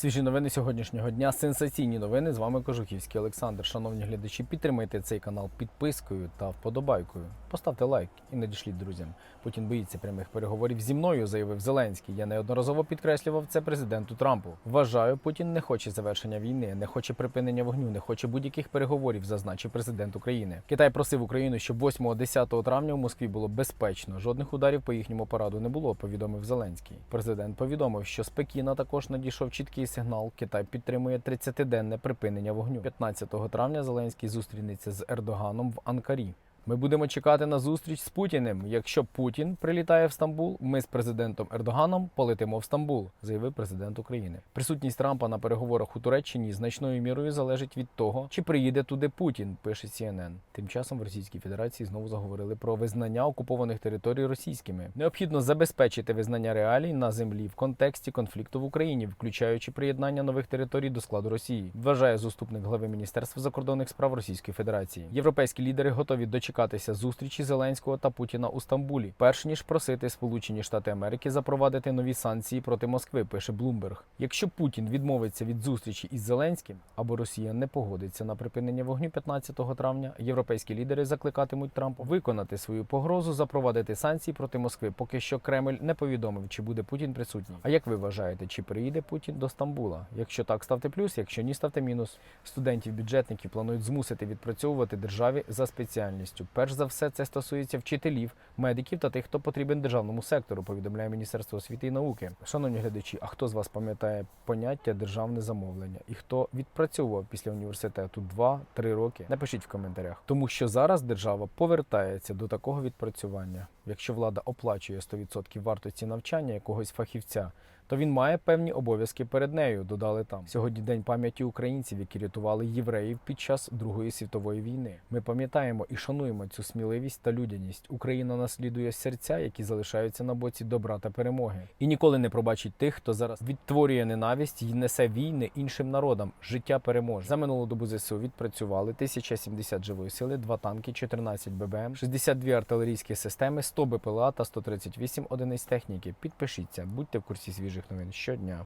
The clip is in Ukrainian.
Свіжі новини сьогоднішнього дня. Сенсаційні новини. З вами Кожухівський Олександр. Шановні глядачі, підтримайте цей канал підпискою та вподобайкою. Поставте лайк і надішліть друзям. Путін боїться прямих переговорів зі мною, заявив Зеленський. Я неодноразово підкреслював це президенту Трампу. Вважаю, Путін не хоче завершення війни, не хоче припинення вогню, не хоче будь-яких переговорів, зазначив президент України. Китай просив Україну, щоб 8-10 травня в Москві було безпечно. Жодних ударів по їхньому параду не було. Повідомив Зеленський. Президент повідомив, що з Пекіна також надійшов чіткий сигнал. Китай підтримує 30-денне припинення вогню. 15 травня Зеленський зустрінеться з Ердоганом в Анкарі. Ми будемо чекати на зустріч з Путіним. Якщо Путін прилітає в Стамбул, ми з президентом Ердоганом полетимо в Стамбул, заявив президент України. Присутність Трампа на переговорах у Туреччині значною мірою залежить від того, чи приїде туди Путін, пише CNN. Тим часом в Російській Федерації знову заговорили про визнання окупованих територій російськими. Необхідно забезпечити визнання реалій на землі в контексті конфлікту в Україні, включаючи приєднання нових територій до складу Росії, вважає заступник глави Міністерства закордонних справ Російської Федерації. Європейські лідери готові дочекатися зустрічі Зеленського та Путіна у Стамбулі, перш ніж просити Сполучені Штати Америки запровадити нові санкції проти Москви. Пише Блумберг. Якщо Путін відмовиться від зустрічі із Зеленським або Росія не погодиться на припинення вогню 15 травня, європейські лідери закликатимуть Трампа виконати свою погрозу запровадити санкції проти Москви, поки що Кремль не повідомив, чи буде Путін присутній. А як ви вважаєте, чи приїде Путін до Стамбула? Якщо так, ставте плюс, якщо ні, ставте мінус. Студентів, бюджетників планують змусити відпрацьовувати державі за спеціальністю. Перш за все, це стосується вчителів, медиків та тих, хто потрібен державному сектору. Повідомляє Міністерство освіти і науки. Шановні глядачі, а хто з вас пам'ятає поняття державне замовлення і хто відпрацьовував після університету 2-3 роки? Напишіть в коментарях, тому що зараз держава повертається до такого відпрацювання. Якщо влада оплачує 100% вартості навчання якогось фахівця, то він має певні обов'язки перед нею. Додали там. Сьогодні день пам'яті українців, які рятували євреїв під час Другої світової війни. Ми пам'ятаємо і шануємо цю сміливість та людяність. Україна наслідує серця, які залишаються на боці добра та перемоги, і ніколи не пробачить тих, хто зараз відтворює ненависть і несе війни іншим народам. Життя переможе. За минулу добу ЗСУ відпрацювали 1070 живої сили, 2 танки, 14 ББМ, 62 артилерійські системи, 100 БПЛА та 138 одиниць техніки. Підпишіться, будьте в курсі свіжих новин щодня.